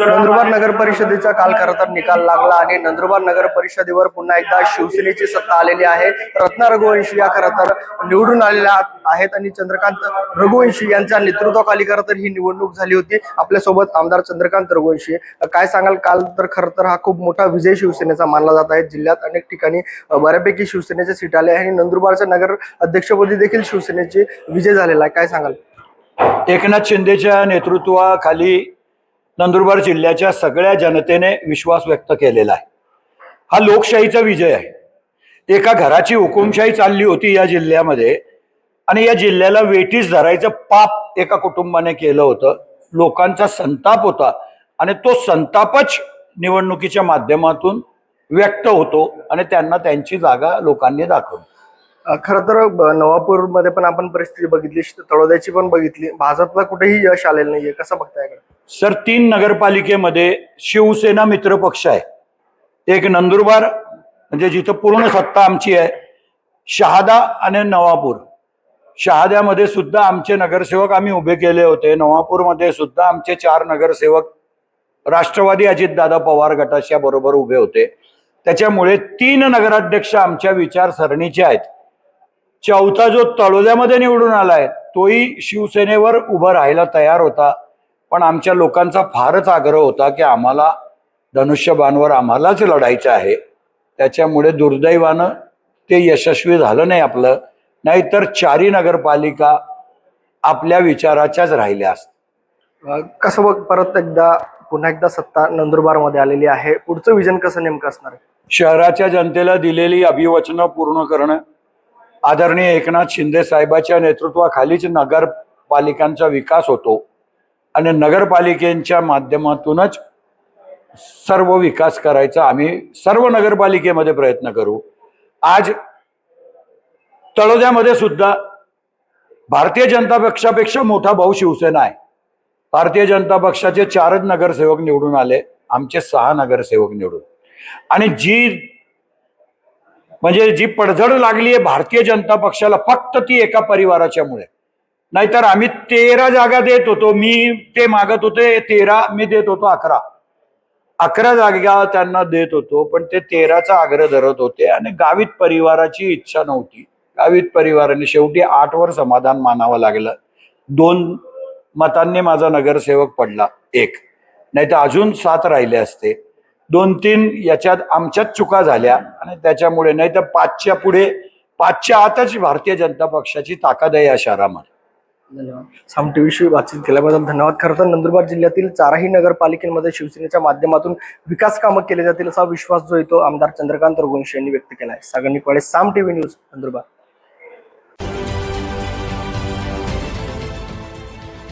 नंदुरबार नगर परिषदेचा काल खरं तर निकाल लागला आणि नंदुरबार नगर परिषदेवर पुन्हा एकदा शिवसेनेची सत्ता आलेली आहे. रत्ना रघुवंशी या खरं तर निवडून आलेल्या आहेत आणि चंद्रकांत रघुवंशी यांच्या नेतृत्वाखाली खरं तर ही निवडणूक झाली होती. आपल्यासोबत आमदार चंद्रकांत रघुवंशी. काय सांगाल? काल तर खरं तर हा खूप मोठा विजय शिवसेनेचा मानला जात आहे. जिल्ह्यात अनेक ठिकाणी बऱ्यापैकी शिवसेनेचे सीट आले आहे आणि नंदुरबारच्या नगर अध्यक्षपदी देखील शिवसेनेचे विजय झालेला आहे. काय सांगाल? एकनाथ शिंदेच्या नेतृत्वाखाली नंदुरबार जिल्ह्याच्या सगळ्या जनतेने विश्वास व्यक्त केलेला आहे. हा लोकशाहीचा विजय आहे. एका घराची हुकुमशाही चालली होती या जिल्ह्यामध्ये आणि या जिल्ह्याला वेठीस धरायचं पाप एका कुटुंबाने केलं होतं. लोकांचा संताप होता आणि तो संतापच निवडणुकीच्या माध्यमातून व्यक्त होतो आणि त्यांना त्यांची जागा लोकांनी दाखवली. खरं तर नवापूरमध्ये पण आपण परिस्थिती बघितली तळोद्याची पण बघितली. भाजपला कुठेही यश आलेलं नाहीये. कसं बघताय सर तीन नगरपालिकेमध्ये शिवसेना मित्र पक्ष आहे. एक नंदुरबार म्हणजे जिथं पूर्ण सत्ता आमची आहे शहादा आणि नवापूर. शहाद्यामध्ये सुद्धा आमचे नगरसेवक आम्ही उभे केले होते. नवापूरमध्ये सुद्धा आमचे चार नगरसेवक राष्ट्रवादी अजितदादा पवार गटाच्या बरोबर उभे होते. त्याच्यामुळे तीन नगराध्यक्ष आमच्या विचारसरणीचे आहेत. चौथा जो तळोद्यामध्ये निवडून आलाय तोही शिवसेनेवर उभं राहायला तयार होता. पण आमच्या लोकांचा फारच आग्रह होता की आम्हाला धनुष्यबाणवर आम्हालाच लढायचं आहे. त्याच्यामुळे दुर्दैवानं ते यशस्वी झालं नाही आपलं. नाहीतर चारी नगरपालिका आपल्या विचाराच्याच राहिल्या असत्या अ, कसं बघ परत एकदा पुन्हा एकदा सत्ता नंदुरबारमध्ये आलेली आहे. पुढचं विजन कसं नेमकं असणार आहे? शहराच्या जनतेला दिलेली अभिवचनं पूर्ण करणं आदरणीय एकनाथ शिंदे साहेबाच्या नेतृत्वाखालीच नगरपालिकांचा विकास होतो. आणि नगरपालिकेच्या माध्यमातूनच सर्व विकास करायचा आम्ही सर्व नगरपालिकेमध्ये प्रयत्न करू. आज तळोद्यामध्ये सुद्धा भारतीय जनता पक्षापेक्षा मोठा भाऊ शिवसेना आहे. भारतीय जनता पक्षाचे चारच नगरसेवक निवडून आले. आमचे सहा नगरसेवक निवडून. आणि जी म्हणजे जी पडझड लागली आहे भारतीय जनता पक्षाला फक्त ती एका परिवाराच्यामुळे नाहीतर आम्ही तेरा जागा देत होतो मी ते मागत होते तेरा मी देत होतो अकरा. अकरा जागा त्यांना देत होतो पण ते तेराचा आग्रह धरत होते आणि गावित परिवाराची इच्छा नव्हती. गावित परिवाराने शेवटी आठ वर समाधान मानावं लागलं. दोन मतांनी माझा नगरसेवक पडला एक. नाही तर अजून सात राहिले असते. दोन तीन याच्यात आमच्याच चुका झाल्या आणि त्याच्यामुळे नाही तर पाचच्या पुढे पाचच्या आतच भारतीय जनता पक्षाची ताकद आहे या शहरामध्ये. धन्यवाद. साम टीव्हीशी बातचीत केल्याबद्दल धन्यवाद. खरं तर नंदुरबार जिल्ह्यातील चारही नगरपालिकेमध्ये शिवसेनेच्या माध्यमातून विकास कामं केले जातील असा विश्वास जो येतो आमदार चंद्रकांत रघुवंशी यांनी व्यक्त केला आहे सागर निकवाडे साम टीव्ही न्यूज नंदुरबार.